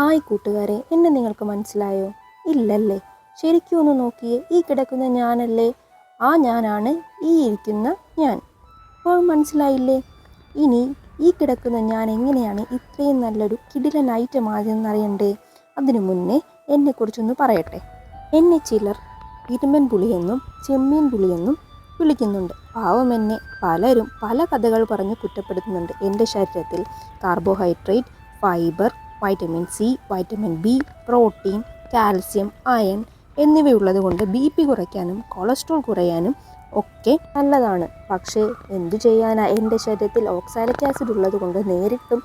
Hi കൂട്ടുകാരെ എന്നെ നിങ്ങൾക്ക് മനസ്സിലായോ? ഇല്ലല്ലേ? ശരിക്കും ഒന്ന് നോക്കിയേ ഈ കിടക്കുന്ന ഞാനല്ലേ? ആ ഞാനാണ് ഈ ഇരിക്കുന്ന ഞാൻ. അപ്പോൾ മനസ്സിലായില്ലേ? ഇനി ഈ കിടക്കുന്ന ഞാൻ എങ്ങനെയാണ് ഇത്രയും നല്ലൊരു കിടിലൻ ഐറ്റം ആയതെന്നറിയണ്ടേ അതിനു മുന്നേ എന്നെക്കുറിച്ചൊന്ന് പറയട്ടെ. എന്നെ ചിലർ ഇരുമൻ പുളിയെന്നും ചെമ്മീൻ പുളിയെന്നും വിളിക്കുന്നുണ്ട്. പാവം എന്നെ പലരും പല കഥകൾ പറഞ്ഞ് കുറ്റപ്പെടുത്തുന്നുണ്ട്. എന്റെ ശരീരത്തിൽ carbohydrate fibre vitamin C vitamin B protein calcium iron എന്നിവയുള്ളത് കൊണ്ട് ബി പി കുറയ്ക്കാനും കൊളസ്ട്രോൾ കുറയാനും ഒക്കെ നല്ലതാണ്. പക്ഷേ എന്തു ചെയ്യാനാ? എന്റെ ശരീരത്തിൽ ഓക്സാലിക് ആസിഡ് ഉള്ളത് കൊണ്ട് നേരിട്ടും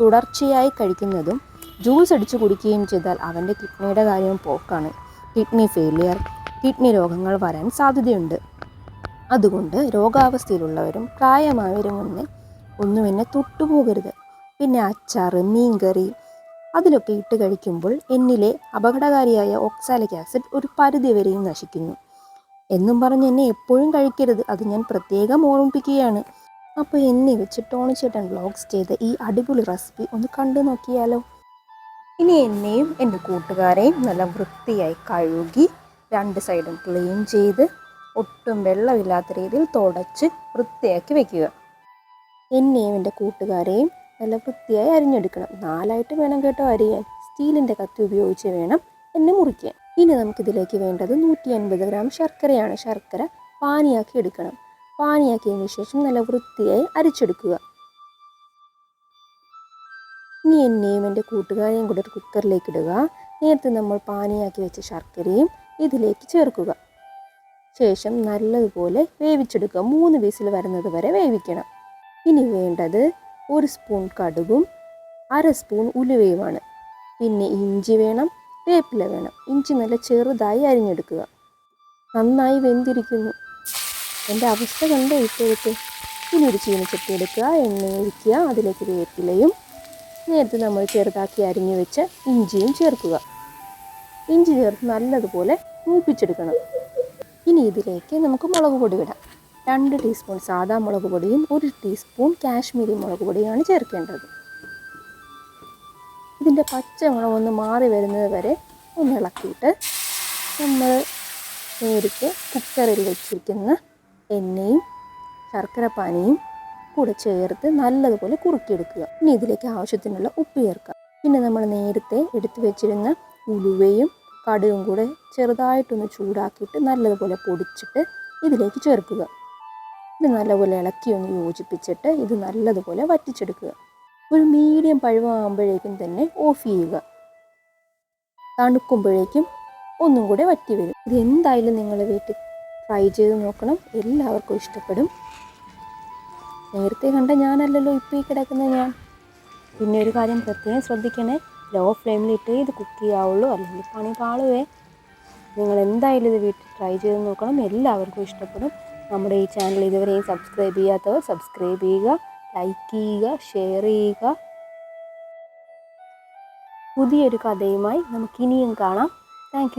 തുടർച്ചയായി കഴിക്കുന്നതും ജ്യൂസ് അടിച്ചു കുടിക്കുകയും ചെയ്താൽ അവന്റെ കിഡ്നിയുടെ കാര്യം പോക്കാണ്. കിഡ്നി ഫെയിലിയർ കിഡ്നി രോഗങ്ങൾ വരാൻ സാധ്യതയുണ്ട്. അതുകൊണ്ട് രോഗാവസ്ഥയിലുള്ളവരും പ്രായമായവരും ഒന്ന് ഒന്നും എന്നെ തൊട്ടുപോകരുത്. പിന്നെ അച്ചാറ് മീൻകറി അതിലൊക്കെ ഇട്ട് കഴിക്കുമ്പോൾ എന്നിലെ അപകടകാരിയായ ഓക്സാലിക് ആസിഡ് ഒരു പരിധി വരെയും നശിക്കുന്നു. എന്നും പറഞ്ഞ് എന്നെ എപ്പോഴും കഴിക്കരുത്. അത് ഞാൻ പ്രത്യേകം ഓർമ്മിപ്പിക്കുകയാണ്. അപ്പോൾ എന്നെ വെച്ച് ടോണി ചേട്ടൻ വ്ളോഗ്സ് ചെയ്ത ഈ അടിപൊളി റെസിപ്പി ഒന്ന് കണ്ടു നോക്കിയാലോ? ഇനി എന്നെയും എന്റെ കൂട്ടുകാരെയും നല്ല വൃത്തിയായി കഴുകി രണ്ട് സൈഡും ക്ലീൻ ചെയ്ത് ഒട്ടും വെള്ളമില്ലാത്ത രീതിയിൽ തുടച്ച് വൃത്തിയാക്കി വയ്ക്കുക എന്നെയും എന്റെ കൂട്ടുകാരെയും നല്ല വൃത്തിയായി അരിഞ്ഞെടുക്കണം. നാലായിട്ട് വേണം കേട്ടോ അരിയാൻ. സ്റ്റീലിന്റെ കത്തി ഉപയോഗിച്ച് വേണം എന്നെ മുറിക്കാൻ. ഇനി നമുക്കിതിലേക്ക് വേണ്ടത് നൂറ്റി അൻപത് ഗ്രാം ശർക്കരയാണ്. ശർക്കര പാനിയാക്കി എടുക്കണം. പാനിയാക്കിയതിന് ശേഷം നല്ല വൃത്തിയായി അരിച്ചെടുക്കുക. ഇനി എന്നെയും എന്റെ കൂട്ടുകാരെയും കൂടെ ഒരു കുക്കറിലേക്ക് ഇടുക. നേരത്തെ നമ്മൾ പാനിയാക്കി വെച്ച ശർക്കരയും ഇതിലേക്ക് ചേർക്കുക. ശേഷം നല്ലതുപോലെ വേവിച്ചെടുക്കുക. മൂന്ന് വിസിൽ വരുന്നത് വരെ വേവിക്കണം. ഇനി വേണ്ടത് ഒരു സ്പൂൺ കടുകും അര സ്പൂൺ ഉലുവയുമാണ്. പിന്നെ ഇഞ്ചി വേണം വേപ്പില വേണം. ഇഞ്ചി നല്ല ചെറുതായി അരിഞ്ഞെടുക്കുക. നന്നായി വെന്തിരിക്കുന്നു. എന്റെ അവസ്ഥ കണ്ടോ ഇപ്പോഴത്തെ? ഇനി ഒരു ചീനച്ചട്ടി എടുക്കുക എണ്ണ ഒഴിക്കുക അതിലേക്ക് വേപ്പിലയും നേരത്തെ നമ്മൾ ചെറുതാക്കി അരിഞ്ഞു വെച്ച ഇഞ്ചിയും ചേർക്കുക. ഇഞ്ചി ചേർത്ത് നല്ലതുപോലെ മൂപ്പിച്ചെടുക്കണം. ഇനി ഇതിലേക്ക് നമുക്ക് മുളക് പൊടി വിടാം രണ്ട് ടീസ്പൂൺ സാദാ മുളക് പൊടിയും ഒരു ടീസ്പൂൺ കാശ്മീരി മുളക് പൊടിയുമാണ് ചേർക്കേണ്ടത്. ഇതിന്റെ പച്ച ഒന്ന് മാറി വരുന്നത് വരെ ഒന്ന് ഇളക്കിയിട്ട് നമ്മൾ നേരിട്ട് കുക്കറിൽ വെച്ചിരിക്കുന്ന എണ്ണയും ശർക്കരപ്പാനിയും കൂടെ ചേർത്ത് നല്ലതുപോലെ കുറുക്കിയെടുക്കുക. ഇനി ഇതിലേക്ക് ആവശ്യത്തിനുള്ള ഉപ്പ് ചേർക്കുക. പിന്നെ നമ്മൾ നേരത്തെ എടുത്തു വെച്ചിരുന്ന ഉലുവയും കടുകും കൂടെ ചെറുതായിട്ടൊന്ന് ചൂടാക്കിയിട്ട് നല്ലതുപോലെ പൊടിച്ചിട്ട് ഇതിലേക്ക് ചേർക്കുക. ഇത് നല്ലപോലെ ഇളക്കി ഒന്ന് യോജിപ്പിച്ചിട്ട് ഇത് നല്ലതുപോലെ വറ്റിച്ചെടുക്കുക. ഒരു മീഡിയം പഴുവാകുമ്പോഴേക്കും തന്നെ ഓഫ് ചെയ്യുക. തണുക്കുമ്പോഴേക്കും ഒന്നും കൂടെ വറ്റി വരും. ഇത് എന്തായാലും നിങ്ങൾ വീട്ടിൽ ട്രൈ ചെയ്ത് നോക്കണം. എല്ലാവർക്കും ഇഷ്ടപ്പെടും. നേരത്തെ കണ്ട ഞാനല്ലല്ലോ ഇപ്പോൾ ഈ കിടക്കുന്ന ഞാൻ. പിന്നെ ഒരു കാര്യം പ്രത്യേകം ശ്രദ്ധിക്കണേ. ലോ ഫ്ലെയിമിലിട്ട് ഇത് കുക്ക് ചെയ്യാവുള്ളൂ. അല്ലെങ്കിൽ പണി പാളുവേ. നിങ്ങൾ എന്തായാലും ഇത് വീട്ടിൽ ട്രൈ ചെയ്ത് നോക്കണം. എല്ലാവർക്കും ഇഷ്ടപ്പെടും. നമ്മുടെ ഈ ചാനൽ ഇതുവരെയും സബ്സ്ക്രൈബ് ചെയ്യാത്തവർ സബ്സ്ക്രൈബ് ചെയ്യുക ലൈക്ക് ചെയ്യുക ഷെയർ ചെയ്യുക. പുതിയൊരു കഥയുമായി നമുക്കിനിയും കാണാം. താങ്ക്